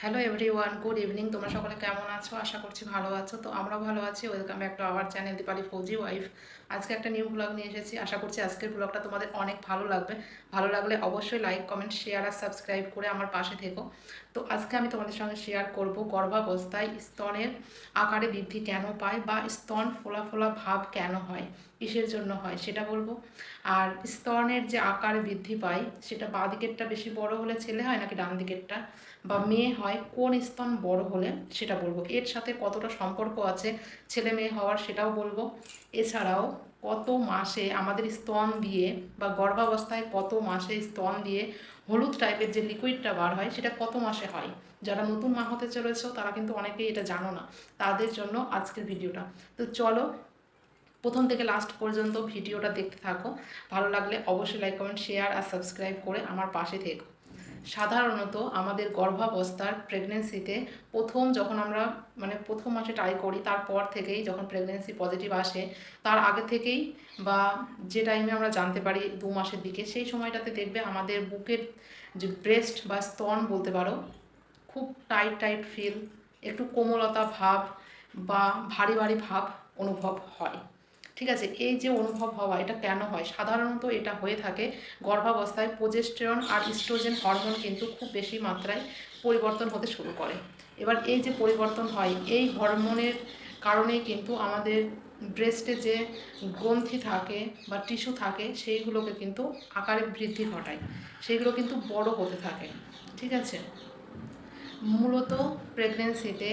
Hello everyone good evening তোমরা সকলে কেমন আছো? আশা করছি ভালো আছো। তো আমরাও ভালো আছি। Welcome back to our channel Dipali Fauji wife আজকে একটা নিউ ব্লগ নিয়ে এসেছি। আশা করছি আজকের ব্লগটা তোমাদের অনেক ভালো লাগবে। ভালো লাগলে অবশ্যই লাইক কমেন্ট শেয়ার আর সাবস্ক্রাইব করে আমার পাশে থেকো। তো আজকে আমি তোমাদের সঙ্গে শেয়ার করব গর্ভাবস্থায় স্তনের আকারে বৃদ্ধি কেন পায় বা স্তন ফোলা ফোলা ভাব কেন হয়, কিসের জন্য হয় সেটা বলব। আর স্তনের যে আকার বৃদ্ধি পায়, সেটা বাঁ দিকেরটা বেশি বড় হলে ছেলে হয় নাকি ডান দিকেরটা? বা মেয়ে হয় কোন স্তন বড় হলে সেটা বলব। এর সাথে কতটা সম্পর্ক আছে ছেলে মেয়ে হওয়ার সেটাও বলব। এছাড়াও কত মাসে আমাদের স্তন দিয়ে বা গর্ভাবস্থায় কত মাসে স্তন দিয়ে হলুদ টাইপের যে লিকুইডটা বার হয় সেটা কত মাসে হয়? যারা নতুন মা হতে চলেছ তারা কিন্তু অনেকেই এটা জানো না। তাদের জন্য আজকের ভিডিওটা। তো চলো প্রথম থেকে লাস্ট পর্যন্ত ভিডিওটা দেখতে থাকো। ভালো লাগলে অবশ্যই লাইক কমেন্ট শেয়ার আর সাবস্ক্রাইব করে আমার পাশে থেকো। সাধারণত আমাদের গর্ভাবস্থার প্রেগনেন্সিতে প্রথম যখন আমরা মানে প্রথম মাসে ট্রাই করি, তারপর থেকেই যখন প্রেগনেন্সি পজিটিভ আসে, তার আগে থেকেই বা যে টাইমে আমরা জানতে পারি দু মাসের দিকে, সেই সময়টাতে দেখবে আমাদের বুকের যে ব্রেস্ট বা স্তন বলতে পারো, খুব টাইট টাইট ফিল একটু কোমলতা ভাব বা ভারী ভারী ভাব অনুভব হয়। ঠিক আছে? এই যে অনুভব হওয়া, এটা কেন হয়? সাধারণত এটা হয়ে থাকে গর্ভাবস্থায় প্রোজেস্টেরন আর ইস্ট্রোজেন হরমোন কিন্তু খুব বেশি মাত্রায় পরিবর্তন হতে শুরু করে। এবার এই যে পরিবর্তন হয়, এই হরমোনের কারণেই কিন্তু আমাদের ব্রেস্টে যে গ্রন্থি থাকে বা টিস্যু থাকে, সেইগুলোকে কিন্তু আকারে বৃদ্ধি ঘটায়। সেইগুলো কিন্তু বড় হতে থাকে। ঠিক আছে? মূলত প্রেগনেন্সিতে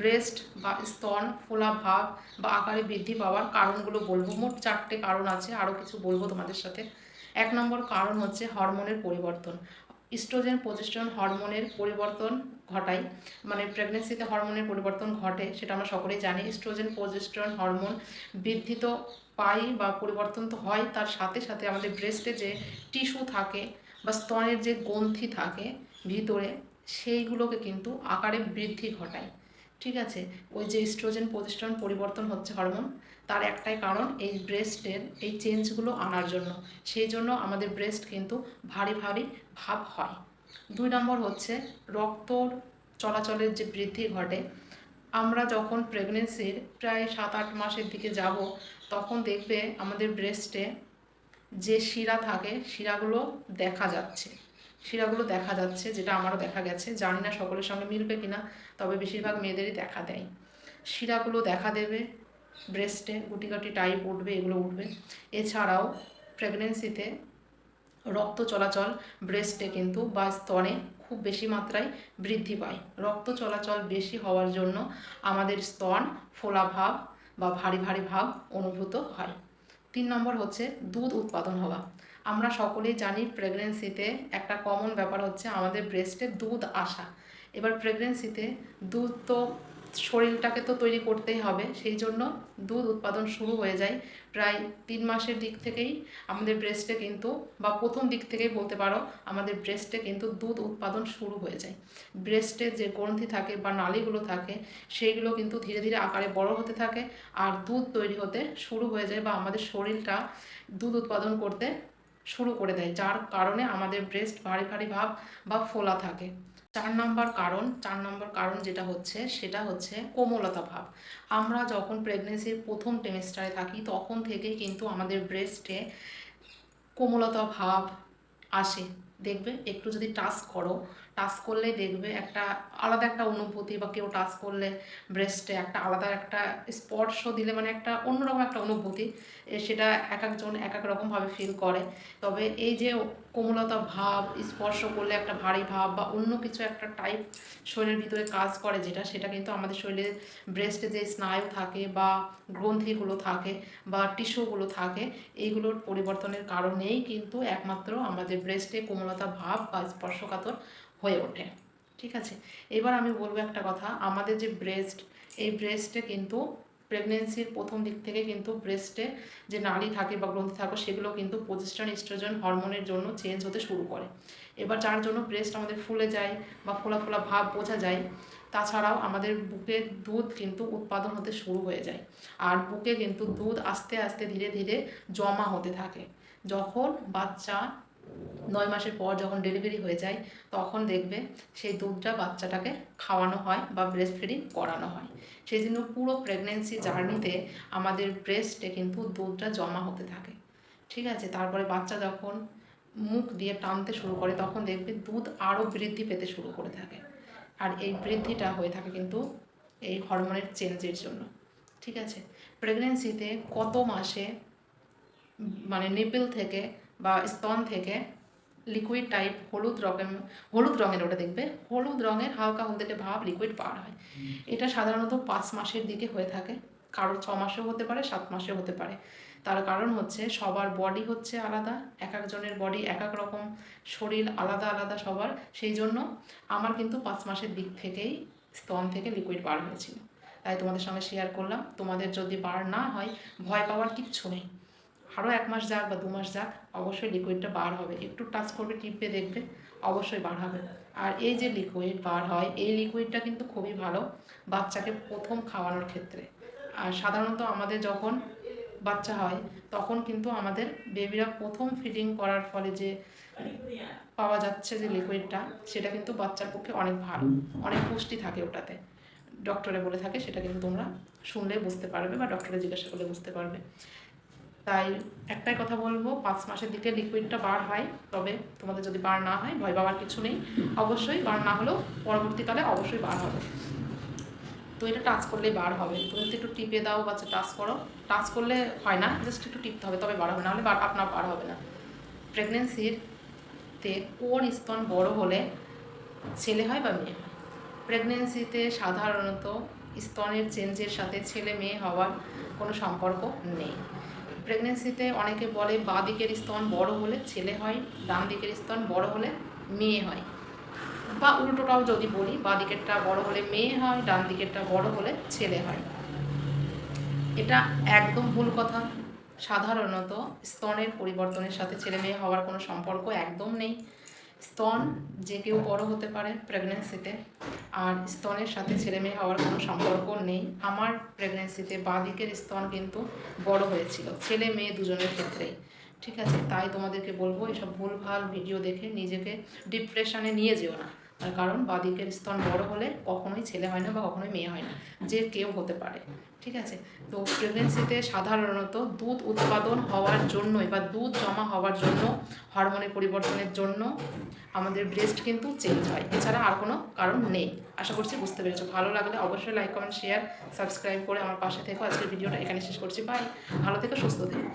ব্রেস্ট বা স্তন, ফোলা ভাব বা আকারে বৃদ্ধি পাওয়ার কারণগুলো বলব। মোট চারটে কারণ আছে, আরও কিছু বলব তোমাদের সাথে। এক নম্বর কারণ হচ্ছে হরমোনের পরিবর্তন। ইস্ট্রোজেন প্রজেস্ট্রন হরমোনের পরিবর্তন ঘটায় মানে প্রেগনেন্সিতে হরমোনের পরিবর্তন ঘটে, সেটা আমরা সকলেই জানি। ইস্ট্রোজেন প্রজেস্ট্রন হরমোন বৃদ্ধি তো পাই বা পরিবর্তন তো হয়, তার সাথে সাথে আমাদের ব্রেস্টে যে টিস্যু থাকে বা স্তনের যে গ্রন্থি থাকে ভিতরে, সেইগুলোকে কিন্তু আকারে বৃদ্ধি ঘটায়। ঠিক আছে? ওই যে স্ট্রোজেন প্রতিষ্ঠান পরিবর্তন হচ্ছে হরমোন তার একটাই কারণ এই ব্রেস্টের এই চেঞ্জগুলো আনার জন্য। সেই জন্য আমাদের ব্রেস্ট কিন্তু ভারী ভারী ভাব হয়। দুই নম্বর হচ্ছে রক্ত চলাচলের যে বৃদ্ধি ঘটে, আমরা যখন প্রেগনেন্সির প্রায় সাত আট মাসের দিকে যাব, তখন দেখবে আমাদের ব্রেস্টে যে শিরা থাকে, শিরাগুলো দেখা যাচ্ছে। শিরাগুলো দেখা যাচ্ছে, যেটা আমারও দেখা গেছে। জানি না সকলের সঙ্গে মিলবে কিনা, তবে বেশিরভাগ মেয়েদেরই দেখা দেয়। শিরাগুলো দেখা দেবে, ব্রেস্টে গুটি গুটি টাইপ উঠবে, এগুলো উঠবে। এছাড়াও প্রেগনেন্সিতে রক্ত চলাচল ব্রেস্টে কিন্তু বা স্তনে খুব বেশি মাত্রায় বৃদ্ধি পায়। রক্ত চলাচল বেশি হওয়ার জন্য আমাদের স্তন ফোলাভাব বা ভারী ভারী ভাব অনুভূত হয়। তিন নম্বর হচ্ছে দুধ উৎপাদন হওয়া। আমরা সকলেই জানি প্রেগনেন্সিতে একটা কমন ব্যাপার হচ্ছে আমাদের ব্রেস্টে দুধ আসা। এবার প্রেগনেন্সিতে দুধ তো শরীরটাকে তো তৈরি করতেই হবে, সেই জন্য দুধ উৎপাদন শুরু হয়ে যায় প্রায় তিন মাসের দিক থেকেই আমাদের ব্রেস্টে কিন্তু বা প্রথম দিক থেকেই বলতে পারো আমাদের ব্রেস্টে কিন্তু দুধ উৎপাদন শুরু হয়ে যায়। ব্রেস্টে যে গ্রন্থি থাকে বা নালীগুলো থাকে সেইগুলো কিন্তু ধীরে ধীরে আকারে বড় হতে থাকে আর দুধ তৈরি হতে শুরু হয়ে যায় বা আমাদের শরীরটা দুধ উৎপাদন করতে শুরু করে দেয়, যার কারণে আমাদের ব্রেস্ট ভারী ভারী ভাব বা ফোলা থাকে। চার নম্বর কারণ, চার নম্বর কারণ যেটা হচ্ছে, সেটা হচ্ছে কোমলতা ভাব। আমরা যখন প্রেগনেন্সির প্রথম টেমিস্টারে থাকি, তখন থেকেই কিন্তু আমাদের ব্রেস্টে কোমলতা ভাব আসে। দেখবে, একটু যদি টাচ করো টাচ করলে দেখবে একটা আলাদা একটা অনুভূতি বা কেউ টাচ করলে ব্রেস্টে একটা আলাদা একটা স্পর্শ দিলে মানে একটা অন্যরকম একটা অনুভূতি সেটা এক একজন এক এক রকমভাবে ফিল করে। তবে এই যে কোমলতা ভাব, স্পর্শ করলে একটা ভারী ভাব বা অন্য কিছু একটা টাইপ শরীরের ভিতরে কাজ করে যেটা, সেটা কিন্তু আমাদের শরীরে ব্রেস্টে যে স্নায়ু থাকে বা গ্রন্থিগুলো থাকে বা টিস্যুগুলো থাকে, এইগুলোর পরিবর্তনের কারণেই কিন্তু একমাত্র আমাদের ব্রেস্টে কোমলতা ভাব বা স্পর্শকাতর হয়ে ওঠে। ঠিক আছে? এবার আমি বলব একটা কথা। আমাদের যে ব্রেস্ট এই ব্রেস্টে কিন্তু প্রেগনেন্সির প্রথম দিক থেকে কিন্তু ব্রেস্টে যে নালী থাকে বা গ্রন্থি থাকে, সেগুলো কিন্তু প্রতিষ্ঠান ইস্ট্রোজেন হরমোনের জন্য চেঞ্জ হতে শুরু করে। এবার যার জন্য ব্রেস্ট আমাদের ফুলে যায় বা ফোলা ফোলা ভাব বোঝা যায়, তাছাড়াও আমাদের বুকে দুধ কিন্তু উৎপাদন হতে শুরু হয়ে যায়। আর বুকে কিন্তু দুধ আস্তে আস্তে ধীরে ধীরে জমা হতে থাকে। যখন বাচ্চা নয় মাসের পর যখন ডেলিভারি হয়ে যায়, তখন দেখবে সেই দুধটা বাচ্চাটাকে খাওয়ানো হয় বা ব্রেস্ট ফিডিং করানো হয়। সেই জন্য পুরো প্রেগনেন্সি জার্নিতে আমাদের ব্রেস্টে কিন্তু দুধটা জমা হতে থাকে। ঠিক আছে? তারপরে বাচ্চা যখন মুখ দিয়ে টানতে শুরু করে, তখন দেখবে দুধ আরও বৃদ্ধি পেতে শুরু করে থাকে। আর এই বৃদ্ধিটা হয়ে থাকে কিন্তু এই হরমোনের চেঞ্জের জন্য। ঠিক আছে? প্রেগনেন্সিতে কত মাসে মানে নিপল থেকে বা স্তন থেকে লিকুইড টাইপ হলুদ রঙের হলুদ রঙের ওটা দেখবে। হলুদ রঙের হালকা হলদেটে ভাব লিকুইড বার হয়। এটা সাধারণত পাঁচ মাসের দিকে হয়ে থাকে। কারোর ছ মাসেও হতে পারে সাত মাসেও হতে পারে। তার কারণ হচ্ছে সবার বডি হচ্ছে আলাদা। এক একজনের বডি এক এক রকম শরীর আলাদা আলাদা সবার। সেই জন্য আমার কিন্তু পাঁচ মাসের দিক থেকেই স্তন থেকে লিকুইড বার হয়েছিল। তাই তোমাদের সঙ্গে শেয়ার করলাম। তোমাদের যদি বার না হয় ভয় পাওয়ার কিচ্ছু নেই। আরও এক মাস যাক বা দু মাস যাক, অবশ্যই লিকুইডটা বার হবে। একটু টাচ করবে, টিপে দেখবে, অবশ্যই বার হবে। আর এই যে লিকুইড বার হয়, এই লিকুইডটা কিন্তু খুবই ভালো বাচ্চাকে প্রথম খাওয়ানোর ক্ষেত্রে। আর সাধারণত আমাদের যখন বাচ্চা হয়, তখন কিন্তু আমাদের বেবিরা প্রথম ফিডিং করার ফলে যে পাওয়া যাচ্ছে যে লিকুইডটা সেটা কিন্তু বাচ্চার পক্ষে অনেক ভালো, অনেক পুষ্টি থাকে ওটাতে। ডক্টরে বলে থাকে, সেটা কিন্তু তোমরা শুনলে বুঝতে পারবে বা ডক্টরে জিজ্ঞাসা করলে বুঝতে পারবে। তাই একটাই কথা বলব, পাঁচ মাসের দিকে লিকুইডটা বার হয়, তবে তোমাদের যদি বার না হয়, ভয় পাওয়ার কিছু নেই। অবশ্যই বার না হলেও পরবর্তীকালে অবশ্যই বার হবে। তো এটা টাচ করলেই বার হবে। তুমি একটু টিপে দাও বা টাচ করো টাচ করলে হয় না জাস্ট একটু টিপতে হবে, তবে বার হবে না হলে বার, আপনার বার হবে না। প্রেগনেন্সির তে কোন স্তন বড় হলে ছেলে হয় বা মেয়ে হয়? প্রেগনেন্সিতে সাধারণত স্তনের চেঞ্জের সাথে ছেলে মেয়ে হওয়ার কোনো সম্পর্ক নেই। প্রেগনেন্সিতে অনেকে বলে বা দিকের স্তন বড় হলে ছেলে হয়, ডান দিকের স্তন বড় হলে মেয়ে হয়। বা উল্টোটাও যদি বলি, বা দিকেরটা বড় হলে মেয়ে হয়, ডান দিকেরটা বড় হলে ছেলে হয়। এটা একদম ভুল কথা। সাধারণত স্তনের পরিবর্তনের সাথে ছেলে মেয়ে হওয়ার কোনো সম্পর্ক একদম নেই। স্তন যে কেউ বড় হতে পারে প্রেগনেন্সিতে আর স্তনের সাথে ছেলে মেয়ে হওয়ার কোনো সম্পর্ক নেই। আমার প্রেগনেন্সিতে দিকের স্তন কিন্তু বড় হয়েছিল, ছেলে মেয়ে দুজনের ক্ষেত্রেই। ঠিক আছে? তাই তোমাদেরকে বলব, এসব ভুলভাল ভিডিও দেখে নিজেকে ডিপ্রেশনে নিয়ে যেও না। কারণ বাদিকের স্তন বড় হলে কখনোই ছেলে হয় না বা কখনোই মেয়ে হয় না, যে কেউ হতে পারে, ঠিক আছে? তো প্রেগনেন্সিতে সাধারণত দুধ উৎপাদন হওয়ার জন্যই বা দুধ জমা হওয়ার জন্য হরমোনের পরিবর্তনের জন্য আমাদের ব্রেস্ট কিন্তু চেঞ্জ হয়। এছাড়া আর কোনো কারণ নেই। আশা করছি বুঝতে পেরেছ। ভালো লাগলে অবশ্যই লাইক কমেন্ট শেয়ার সাবস্ক্রাইব করে আমার পাশে থেকো। আজকের ভিডিওটা এখানে শেষ করছি। বাই ভালো থেকো, সুস্থ থেকো।